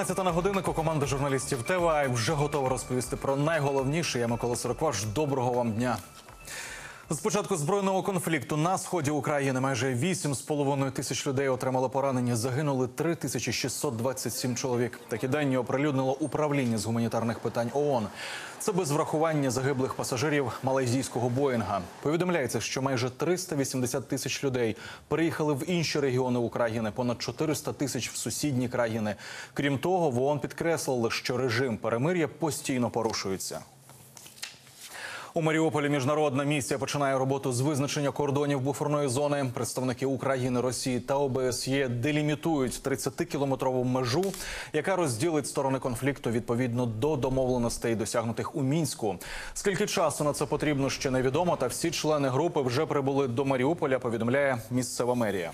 15 на годиннику команда журналістів ТВА вже готова розповісти про найголовніше. Я Микола Сорокваш. Доброго вам дня. З початку збройного конфлікту на сході України майже 8,5 тисяч людей отримали поранення. Загинули 3627 чоловік. Такі дані оприлюднило управління з гуманітарних питань ООН. Це без врахування загиблих пасажирів малайзійського Боїнга. Повідомляється, що майже 380 тисяч людей переїхали в інші регіони України, понад 400 тисяч в сусідні країни. Крім того, в ООН підкреслили, що режим перемир'я постійно порушується. У Маріуполі міжнародна місія починає роботу з визначення кордонів буферної зони. Представники України, Росії та ОБСЄ делімітують 30-кілометрову межу, яка розділить сторони конфлікту відповідно до домовленостей, досягнутих у мінську. Скільки часу на це потрібно, ще невідомо. Та всі члени групи вже прибули до Маріуполя. Повідомляє місцева мерія.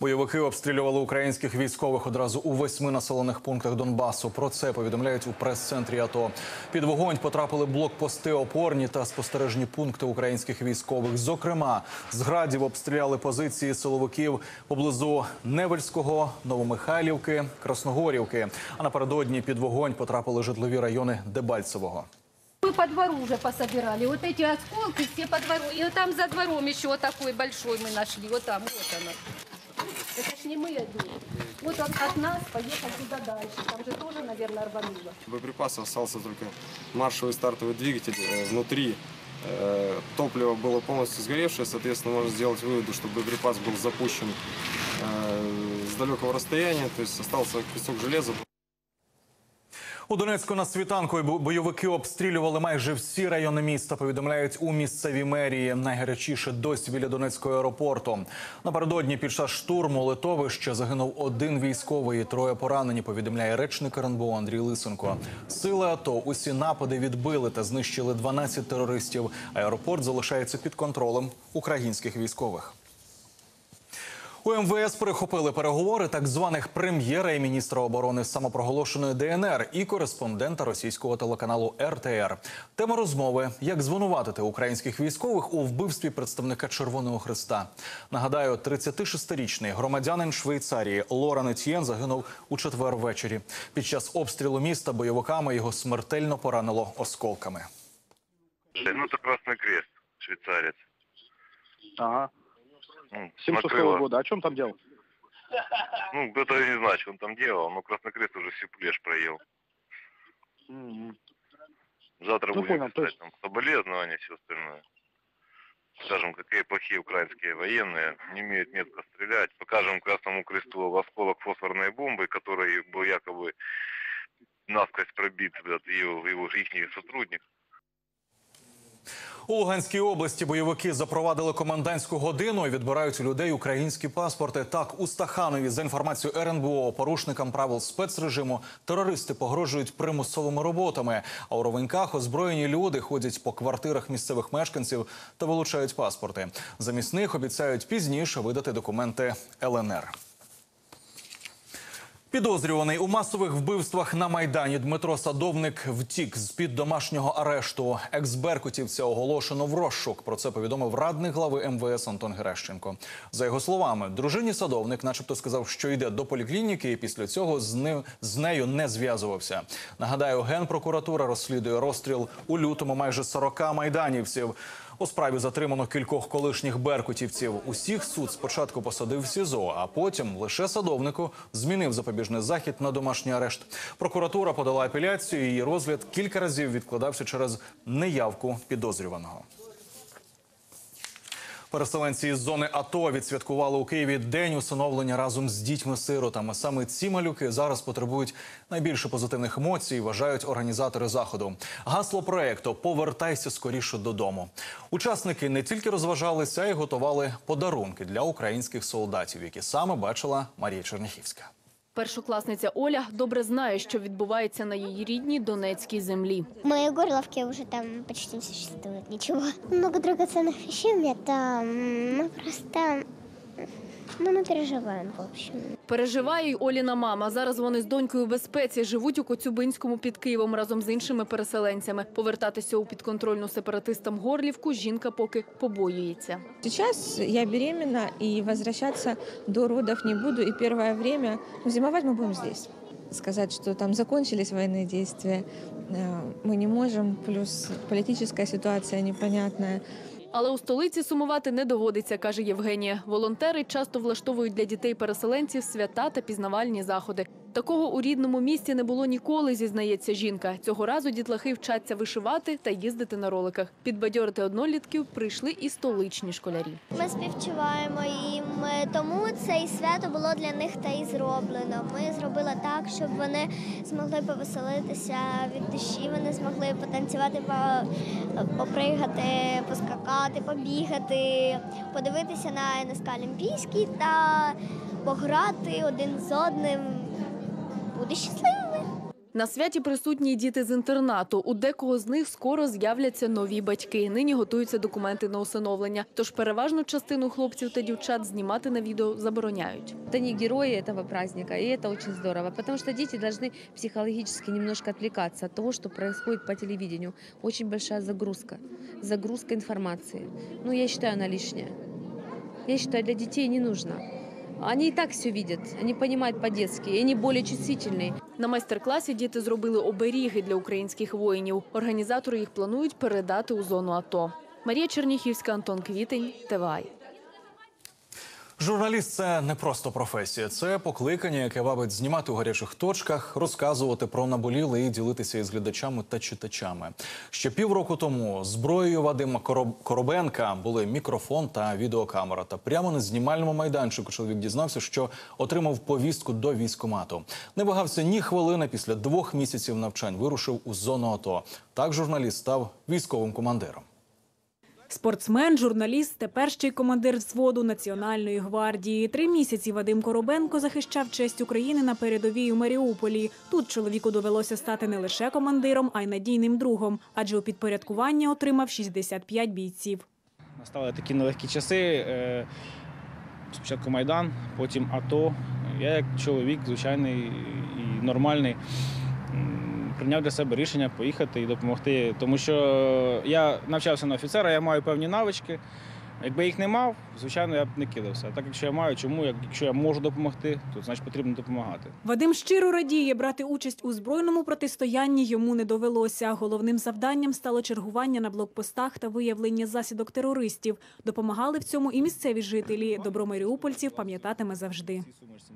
Бойовики обстрілювали українських військових одразу у восьми населених пунктах Донбасу. Про це повідомляють у прес-центрі АТО. Під вогонь потрапили блокпости, опорні та спостережні пункти українських військових. Зокрема, з градів обстріляли позиції силовиків поблизу Невельського, Новомихайлівки, Красногорівки. А напередодні під вогонь потрапили житлові райони Дебальцевого. Мы по двору уже пособирали. Вот эти осколки все по двору. И вот там за двором еще вот такой большой мы нашли. Вот там, вот оно. Не мы одни. Вот он от нас поехал туда дальше. Там же тоже, наверное, рвануло. Боеприпасов остался только маршевый стартовый двигатель э, внутри. Э, Топливо было полностью сгоревшее, соответственно, можно сделать выводы, что боеприпас был запущен э, с далекого расстояния, то есть остался кусок железа. У Донецьку на світанку бойовики обстрілювали майже всі райони міста. Повідомляють у місцевій мерії. Найгарячіше досі біля Донецького аеропорту. Напередодні під час штурму литовища загинув один військовий, і троє поранені. Повідомляє речник РНБО Андрій Лисенко. Сили АТО усі напади відбили та знищили 12 терористів. Аеропорт залишається під контролем українських військових. У МВС перехопили переговори так званих прем'єра і міністра оборони самопроголошеної ДНР і кореспондента російського телеканалу РТР. Тема розмови: як звинуватити українських військових у вбивстві представника Червоного Христа. Нагадаю, 36-річний громадянин Швейцарії Лоран Етьєн загинув у четвер ввечері. Під час обстрілу міста бойовиками його смертельно поранило осколками. Ну, это Красный Крест, швейцарец. Ага. Ну, 76 накрыло. года. А чем там делал? Ну, это я не знаю, что он там делал, но Красный Крест уже всю плешь проел. М-м. Завтра Ну, будем понял, писать есть- там соболезнования и все остальное. Скажем, какие плохие украинские военные, не умеют метко стрелять. Покажем Красному Кресту осколок фосфорной бомбы, который был якобы насквозь пробит блядь, его, его их сотрудник. У Луганській області бойовики запровадили комендантську годину і відбирають у людей українські паспорти. Так, у Стаханові за інформацією РНБО порушникам правил спецрежиму терористи погрожують примусовими роботами. А у Ровеньках озброєні люди ходять по квартирах місцевих мешканців та вилучають паспорти. Замість них обіцяють пізніше видати документи ЛНР. Підозрюваний у масових вбивствах на майдані Дмитро Садовник втік з під домашнього арешту. Екс-беркутівця оголошено в розшук. Про це повідомив радник глави МВС Антон Герещенко. За його словами, дружині Садовник, начебто, сказав, що йде до поліклініки, і після цього з ним з нею не зв'язувався. Нагадаю, генпрокуратура розслідує розстріл у лютому майже 40 майданівців. У справі затримано кількох колишніх беркутівців. Усіх суд спочатку посадив в СІЗО, а потім лише садовнику змінив запобіжний захід на домашній арешт. Прокуратура подала апеляцію. Її розгляд кілька разів відкладався через неявку підозрюваного. Переселенці із зони АТО відсвяткували у Києві день усиновлення разом з дітьми-сиротами. Саме ці малюки зараз потребують найбільше позитивних емоцій, вважають організатори заходу. Гасло проекту Повертайся скоріше додому. Учасники не тільки розважалися, а й готували подарунки для українських солдатів, які саме бачила Марія Черняхівська. Першокласниця Оля добре знає, що відбувається на її рідній Донецькій землі. Мої горловки вже там почти не существует нічого. Много драгоценных вещей у меня там. Ну, просто Ну, мы переживаем, в общем. Переживає й Оліна мама. Зараз вони з донькою в безпеці живуть у Коцюбинському під Києвом разом з іншими переселенцями. Повертатися у підконтрольну сепаратистам Горлівку жінка поки побоюється. Сейчас я беременна и возвращаться до родов не буду. И первое время, ну, зимовать мы будем здесь. Сказать, что там закончились военные действия, э, мы не можем. Плюс политическая ситуация непонятная. Але у столиці сумувати не доводиться, каже Євгенія. Волонтери часто влаштовують для дітей-переселенців свята та пізнавальні заходи. Такого у рідному місті не було ніколи, зізнається жінка. Цього разу дітлахи вчаться вишивати та їздити на роликах. Підбадьорити однолітків прийшли і столичні школярі. Ми співчуваємо їм, е, тому це і свято було для них та й зроблено. Ми зробили так, щоб вони змогли повеселитися від душі, вони змогли потанцювати, попригати, поскакати, побігати, подивитися на НСК Олімпійський та пограти один з одним Буде щасливими. На святі присутні й діти з інтернату. У декого з них скоро з'являться нові батьки. Нині готуються документи на усиновлення. Тож переважну частину хлопців та дівчат знімати на відео забороняють. Это не герои этого праздника, и это очень здорово, потому что дети должны психологически немножко отвлекаться от того, что происходит по телевидению. Очень большая загрузка, загрузка информации. Ну, я считаю, она лишняя. Я считаю, для детей не нужно. Они і так все видят, они понимают по-детски, они более чувствительные. На майстер-класі діти зробили оберіги для українських воїнів. Організатори їх планують передати у зону АТО. Марія Черніхівська, Антон Квітень, ТВАЙ. Журналіст це не просто професія, це покликання, яке вабить знімати у гарячих точках, розказувати про наболіле і ділитися із глядачами та читачами. Ще півроку тому зброєю Вадима Коробенка були мікрофон та відеокамера. Та прямо на знімальному майданчику чоловік дізнався, що отримав повістку до військкомату. Не вагався ні хвилини після двох місяців навчань. Вирушив у зону АТО. Так журналіст став військовим командиром. Спортсмен, журналіст, тепер ще й командир взводу Національної гвардії. Три місяці Вадим Коробенко захищав честь України на передовій у Маріуполі. Тут чоловіку довелося стати не лише командиром, а й надійним другом, адже у підпорядкуванні отримав 65 бійців. Настали такі нелегкі часи. е, Спочатку Майдан, потім АТО. Я як чоловік, звичайний і нормальний, прийняв для себе рішення поїхати і допомогти. Тому що я навчався на офіцера, я маю певні навички. Якби їх не мав, звичайно, я б не кидався. А так якщо я маю, чому? Як- Якщо я можу допомогти, то значить потрібно допомагати. Вадим щиро радіє брати участь у збройному протистоянні йому не довелося. Головним завданням стало чергування на блокпостах та виявлення засідок терористів. Допомагали в цьому і місцеві жителі. Добро маріупольців пам'ятатиме завжди.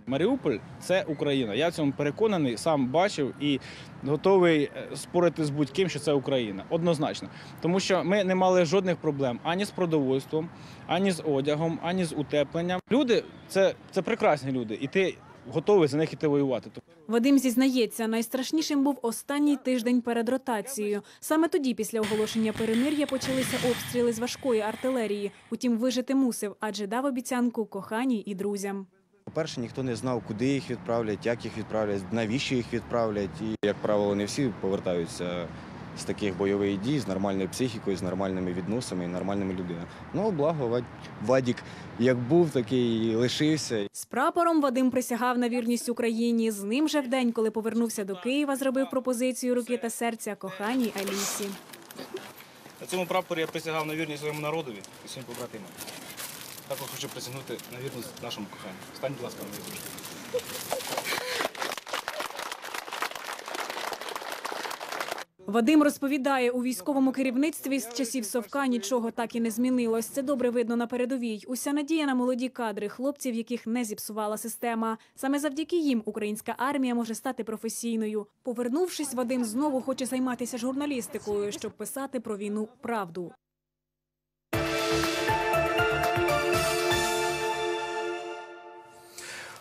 Маріуполь це Україна. Я в цьому переконаний, сам бачив і готовий е, спорити з будь-ким, що це Україна. Однозначно. Тому що ми не мали жодних проблем ані з продовольством, ані з одягом, ані з утепленням. Люди це, це прекрасні люди, і ти готовий за них іти воювати. Вадим зізнається, найстрашнішим був останній тиждень перед ротацією. Саме тоді, після оголошення перемир'я, почалися обстріли з важкої артилерії. Утім, вижити мусив, адже дав обіцянку коханій і друзям. По-перше, ніхто не знав, куди їх відправлять, як їх відправлять, навіщо їх відправлять. І, як правило, не всі повертаються з таких бойових дій, з нормальною психікою, з нормальними відносами і нормальними людьми. Ну, благо, Вадік як був, такий і лишився. З прапором Вадим присягав на вірність Україні. З ним же в день, коли повернувся до Києва, зробив пропозицію руки та серця коханій Алісі. На цьому прапорі я присягав на вірність своєму народові і своїм побратимам. Також хочу присягнути на вірність нашому коханню. Стань, будь ласка, на вірність. Вадим розповідає, у військовому керівництві з часів Совка нічого так і не змінилось. Це добре видно на передовій. Уся надія на молоді кадри, хлопців, яких не зіпсувала система. Саме завдяки їм українська армія може стати професійною. Повернувшись, Вадим знову хоче займатися журналістикою, щоб писати про війну правду.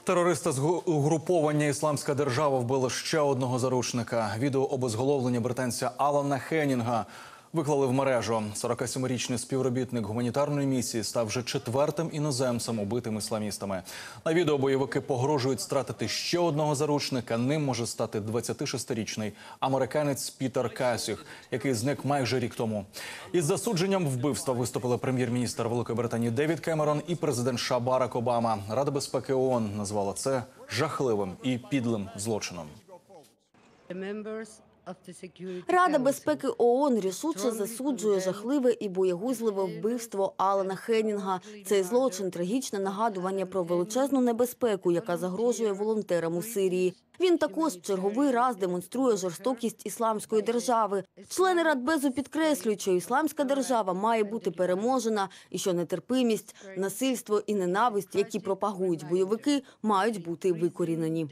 Терористи з угруповання Ісламська держава вбили ще одного заручника. Відео обезголовлення британця Алана Хеннінга Виклали в мережу. 47-річний співробітник гуманітарної місії став вже четвертим іноземцем, убитим ісламістами. На відео бойовики погрожують стратити ще одного заручника. Ним може стати 26-річний американець Пітер Касіх, який зник майже рік тому. Із засудженням вбивства виступили прем'єр-міністр Великої Британії Девід Кемерон і президент США Барак Обама. Рада безпеки ООН назвала це жахливим і підлим злочином. Рада безпеки ООН рішуче засуджує жахливе і боєгузливе вбивство Алана Хеннінга. Цей злочин трагічне нагадування про величезну небезпеку, яка загрожує волонтерам у Сирії. Він також в черговий раз демонструє жорстокість ісламської держави. Члени Радбезу підкреслюють, що ісламська держава має бути переможена, і що нетерпимість, насильство і ненависть, які пропагують бойовики, мають бути викорінені.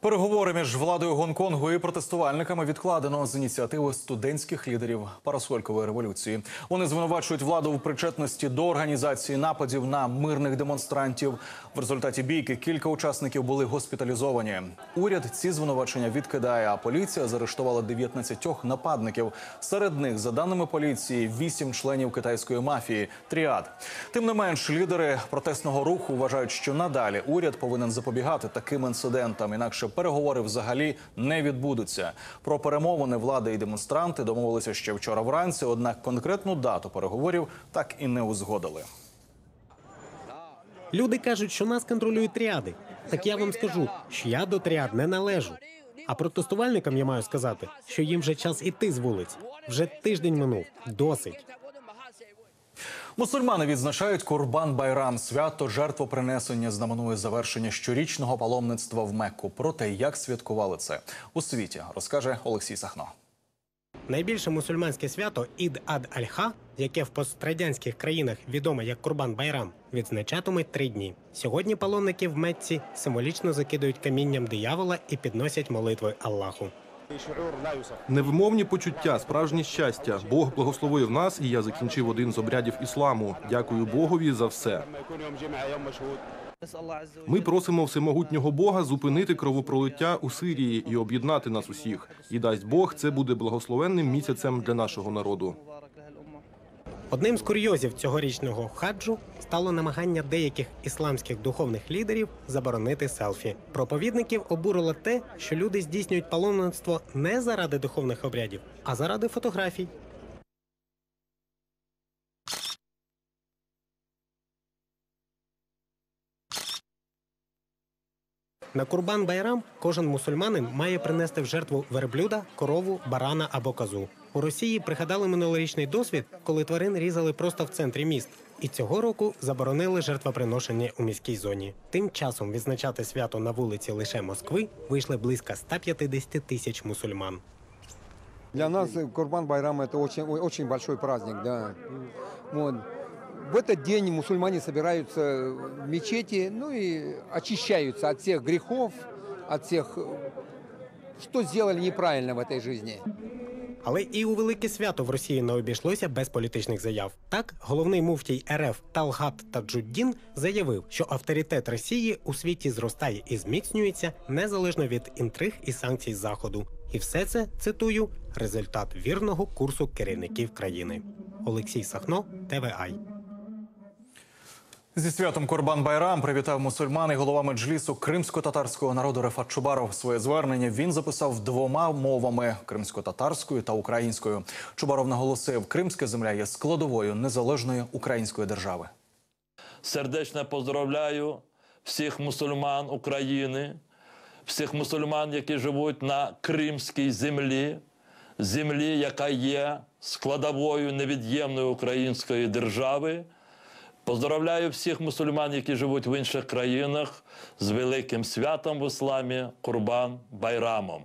Переговори між владою Гонконгу і протестувальниками відкладено з ініціативи студентських лідерів парасолькової революції. Вони звинувачують владу в причетності до організації нападів на мирних демонстрантів. В результаті бійки кілька учасників були госпіталізовані. Уряд ці звинувачення відкидає. А поліція заарештувала 19 нападників. Серед них, за даними поліції, 8 членів китайської мафії тріад. Тим не менш, лідери протестного руху вважають, що надалі уряд повинен запобігати таким інцидентам, інакше переговори взагалі не відбудуться. Про перемовини влади і демонстранти домовилися ще вчора вранці. Однак конкретну дату переговорів так і не узгодили. Люди кажуть, що нас контролюють тріади. Так я вам скажу, що я до тріад не належу. А протестувальникам я маю сказати, що їм вже час іти з вулиць. Вже тиждень минув. Досить. Мусульмани відзначають Курбан Байрам. Свято жертвопринесення знаменує завершення щорічного паломництва в Мекку. Про те, як святкували це у світі, розкаже Олексій Сахно. Найбільше мусульманське свято Ід ад Аль-Ха, яке в пострадянських країнах відоме як Курбан Байрам, відзначатимуть три дні. Сьогодні паломники в Мекці символічно закидують камінням диявола і підносять молитви Аллаху. Невимовні почуття, справжнє щастя. Бог благословив нас, і я закінчив один з обрядів ісламу. Дякую Богові за все. Ми просимо всемогутнього Бога зупинити кровопролиття у Сирії і об'єднати нас усіх. І дасть Бог, це буде благословенним місяцем для нашого народу. Одним з курйозів цьогорічного хаджу стало намагання деяких ісламських духовних лідерів заборонити селфі. Проповідників обурило те, що люди здійснюють паломництво не заради духовних обрядів, а заради фотографій. На Курбан Байрам кожен мусульманин має принести в жертву верблюда, корову, барана або козу. У Росії пригадали минулорічний досвід, коли тварин різали просто в центрі міст. І цього року заборонили жертвоприношення у міській зоні. Тим часом відзначати свято на вулиці лише Москви вийшли близько 150 тисяч мусульман. Для нас Курбан Байрам это очень, очень большой праздник, да. Вот. В этот день мусульмане собираются в мечети, ну и очищаются от всех грехов, от всех, э, что сделали неправильно в этой жизни. Але і у велике свято в Росії не обійшлося без політичних заяв. Так, головний муфтій РФ Талгат Таджуддін заявив, що авторитет Росії у світі зростає і зміцнюється незалежно від інтриг і санкцій Заходу. І все це цитую результат вірного курсу керівників країни. Олексій Сахно, ТВАЙ. Зі святом Курбан Байрам привітав мусульман і голова меджлісу кримсько-татарського народу Рефат Чубаров. Своє звернення він записав двома мовами кримсько-татарською та українською. Чубаров наголосив, кримська земля є складовою незалежної української держави. Сердечно поздравляю всіх мусульман України, всіх мусульман, які живуть на кримській землі, землі, яка є складовою невід'ємної української держави. Поздравляю всіх мусульман, які живуть в інших країнах, з великим святом в ісламі Курбан Байрамом.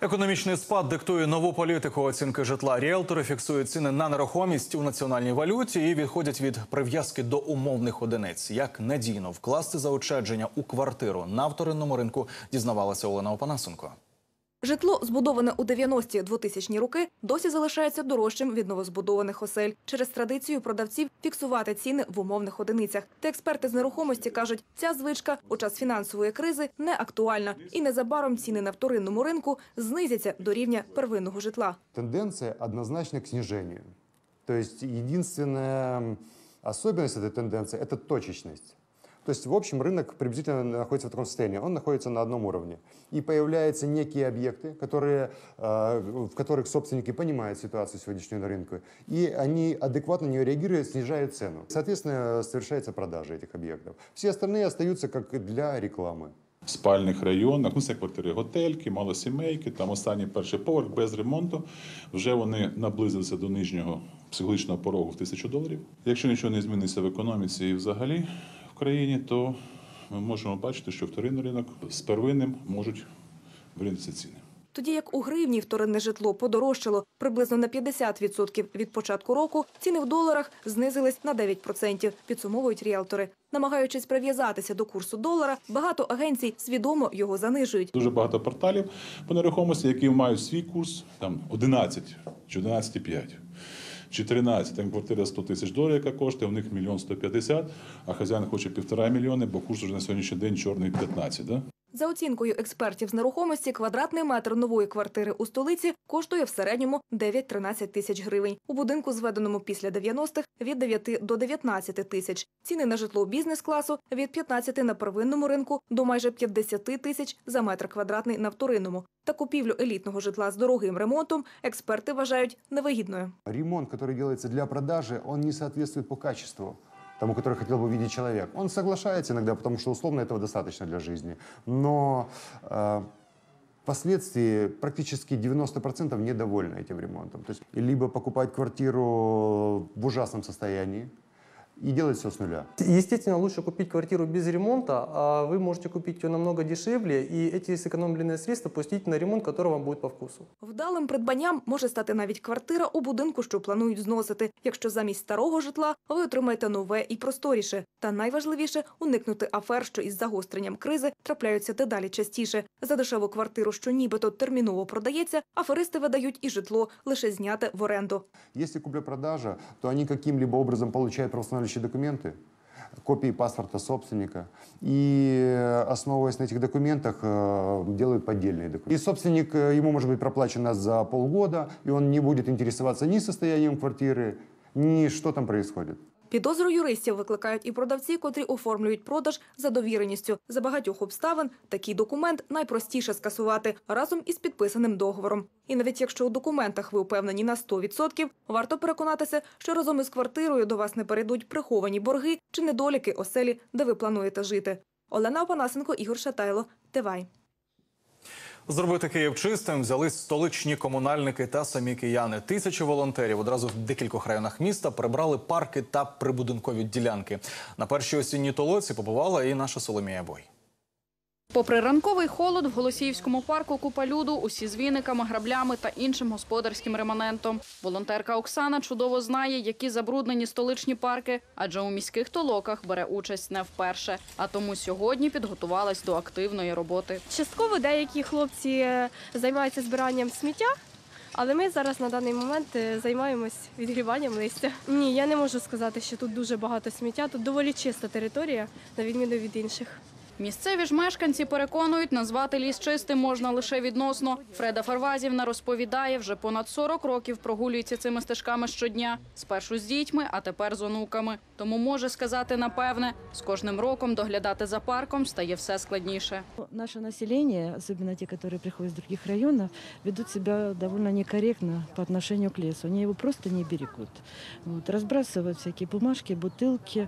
Економічний спад диктує нову політику оцінки житла. Ріелтори фіксують ціни на нерухомість у національній валюті і відходять від прив'язки до умовних одиниць. Як надійно вкласти заощадження у квартиру на вторинному ринку, дізнавалася Олена Опанасенко. Житло, збудоване у 90-ті 2000-ні роки, досі залишається дорожчим від новозбудованих осель через традицію продавців фіксувати ціни в умовних одиницях. Та експерти з нерухомості кажуть, ця звичка у час фінансової кризи не актуальна, і незабаром ціни на вторинному ринку знизяться до рівня первинного житла. Тенденция однозначно к снижению. То есть единственная особенность этой тенденции – это точечность. То есть, в общем, рынок приблизительно находится в таком состоянии. Он находится на одном уровне. И появляются некие объекты, которые, э, в которых собственники понимают ситуацию сегодняшнюю на рынке, и они адекватно на нее реагируют, снижают цену. Соответственно, совершается продажа этих объектов. Все остальные остаются как для рекламы. В спальних районах, ну це квартири готельки, малосімейки, там останній перший поверх без ремонту. Вже вони наблизилися до нижнього психологічного порогу в тисячу доларів. Якщо нічого не зміниться в економіці і взагалі в країні, то ми можемо бачити, що вторинний ринок з первинним можуть вирівнятися ціни. Тоді як у гривні вторинне житло подорожчало приблизно на 50% від початку року, ціни в доларах знизились на 9%, підсумовують ріелтори. Намагаючись прив'язатися до курсу долара, багато агенцій свідомо його занижують. Дуже багато порталів по нерухомості, які мають свій курс там 11 чи 11,5. Чи 13, там квартира 100 тисяч доларів, яка коштує, у них мільйон 150, а хазяїн хоче півтора мільйони, бо курс вже на сьогоднішній день чорний 15. Да? За оцінкою експертів з нерухомості, квадратний метр нової квартири у столиці коштує в середньому 9-13 тисяч гривень. У будинку, зведеному після 90-х, від 9 до 19 тисяч. Ціни на житло бізнес-класу від 15 на первинному ринку до майже 50 тисяч за метр квадратний на вторинному. Та купівлю елітного житла з дорогим ремонтом експерти вважають невигідною. Ремонт, который делается для продажи, он не соответствует по качеству тому, который хотел бы видеть человек. Он соглашается иногда, потому что условно этого достаточно для жизни. Но э, впоследствии практически 90% недовольны этим ремонтом. То есть либо покупать квартиру в ужасном состоянии и делать все с нуля. Естественно, лучше купить квартиру без ремонта, а вы можете купить ее намного дешевле и эти сэкономленные средства пустить на ремонт, который вам будет по вкусу. Вдалим придбанням може стати навіть квартира у будинку, що планують зносити, якщо замість старого житла ви отримаєте нове і просторіше. Та найважливіше уникнути афер, що із загостренням кризи трапляються дедалі частіше. За дешеву квартиру, що нібито терміново продається, аферисти видають і житло лише зняте в оренду. Если купля-продажа, то они каким-либо образом получают правоустанавливающие документы, копии паспорта собственника, и основываясь на этих документах, э, делают поддельные документы. И собственник, э, ему может быть проплачено за полгода, и он не будет интересоваться ни состоянием квартиры, ни что там происходит. Підозру юристів викликають і продавці, котрі оформлюють продаж за довіреністю. За багатьох обставин такий документ найпростіше скасувати разом із підписаним договором. І навіть якщо у документах ви впевнені на 100%, варто переконатися, що разом із квартирою до вас не перейдуть приховані борги чи недоліки оселі, де ви плануєте жити. Олена Опанасенко, Ігор Шатайло, Тивай. Зробити Київ чистим взялись столичні комунальники та самі кияни. Тисячі волонтерів одразу в декількох районах міста прибрали парки та прибудинкові ділянки. На першій осінній толоці побувала і наша Соломія Бой. Попри ранковий холод, в Голосіївському парку купа люду, усі з віниками, граблями та іншим господарським реманентом. Волонтерка Оксана чудово знає, які забруднені столичні парки, адже у міських толоках бере участь не вперше. А тому сьогодні підготувалась до активної роботи. Частково деякі хлопці е, займаються збиранням сміття, але ми зараз на даний момент е, займаємось відгрібанням листя. Ні, я не можу сказати, що тут дуже багато сміття. Тут доволі чиста територія, на відміну від інших. Місцеві ж мешканці переконують, назвати ліс чистим можна лише відносно. Фреда Фарвазівна розповідає, вже понад 40 років прогулюється цими стежками щодня. Спершу з дітьми, а тепер з онуками. Тому може сказати напевне, з кожним роком доглядати за парком стає все складніше. Наше население, особенно те, которые приходят с других районов, ведут себя довольно некорректно по отношению к лесу. Они его просто не берегут. Вот, разбрасывают всякие бумажки, бутылки.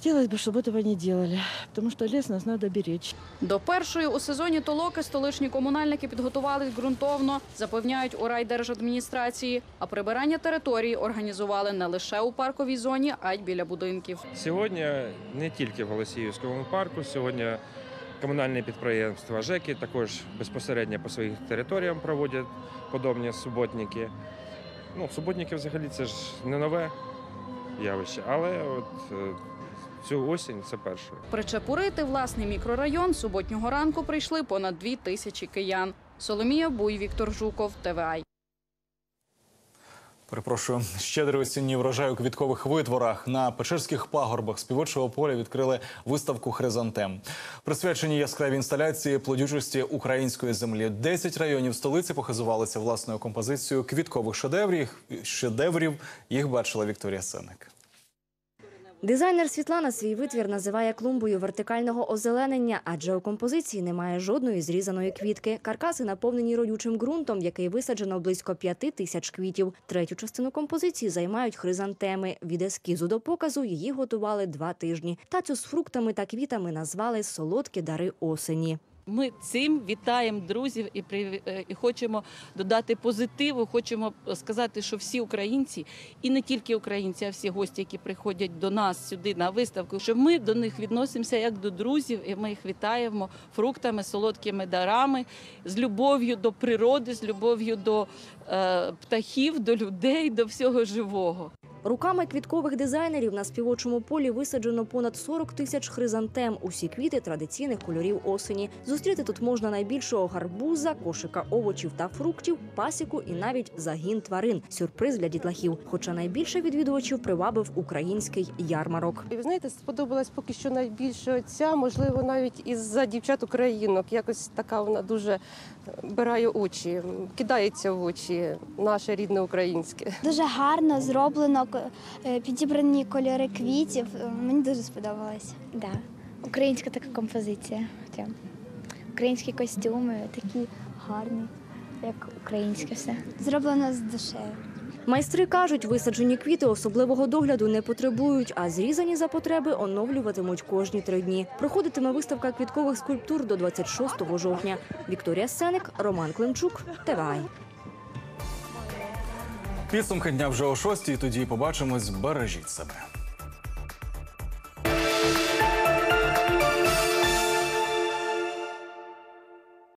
Хотелось бы, чтобы этого не делали, потому что лес нас надо беречь. До першої у сезоні толоки столичні комунальники підготувались ґрунтовно, запевняють у райдержадміністрації. А прибирання території організували не лише у парковій зоні, а й біля будинків. Сьогодні не тільки в Голосіївському парку, сьогодні комунальні підприємства ЖЕКи також безпосередньо по своїх територіям проводять подобні суботники. Ну, суботники взагалі це ж не нове явище, але от е, цю осінь це перше. Причепурити власний мікрорайон суботнього ранку прийшли понад дві тисячі киян. Соломія Буй, Віктор Жуков, ТВА. Перепрошую, щедрий осінній врожай у квіткових витворах на Печерських пагорбах співочого поля відкрили виставку хризантем. Присвячені яскраві інсталяції плодючості української землі. Десять районів столиці похизувалися власною композицією квіткових шедеврів. Шедеврів їх бачила Вікторія Сеник. Дизайнер Світлана свій витвір називає клумбою вертикального озеленення, адже у композиції немає жодної зрізаної квітки. Каркаси наповнені родючим ґрунтом, який висаджено близько п'яти тисяч квітів. Третю частину композиції займають хризантеми. Від ескізу до показу її готували два тижні. Тацю з фруктами та квітами назвали солодкі дари осені. Ми цим вітаємо друзів і е, і хочемо додати позитиву. Хочемо сказати, що всі українці, і не тільки українці, а всі гості, які приходять до нас сюди на виставку, що ми до них відносимося як до друзів, і ми їх вітаємо фруктами, солодкими дарами, з любов'ю до природи, з любов'ю до е, птахів, до людей, до всього живого. Руками квіткових дизайнерів на співочому полі висаджено понад 40 тисяч хризантем. Усі квіти традиційних кольорів осені. Зустріти тут можна найбільшого гарбуза, кошика овочів та фруктів, пасіку і навіть загін тварин. Сюрприз для дітлахів. Хоча найбільше відвідувачів привабив український ярмарок. Ви знаєте, сподобалась поки що найбільше ця, можливо, навіть із-за дівчат українок. Якось така вона дуже бирає очі, кидається в очі, наше рідне українське. Дуже гарно зроблено, е, підібрані кольори квітів. Е, Мені дуже сподобалось. Да. Українська така композиція. Українські костюми такі гарні, як українське все. Зроблено з душею. Майстри кажуть, висаджені квіти особливого догляду не потребують, а зрізані за потреби оновлюватимуть кожні три дні. Проходитиме виставка квіткових скульптур до 26 жовтня. Вікторія Сеник, Роман Климчук, ТВАЙ. Підсумки дня вже о шостій. Тоді побачимось. Бережіть себе.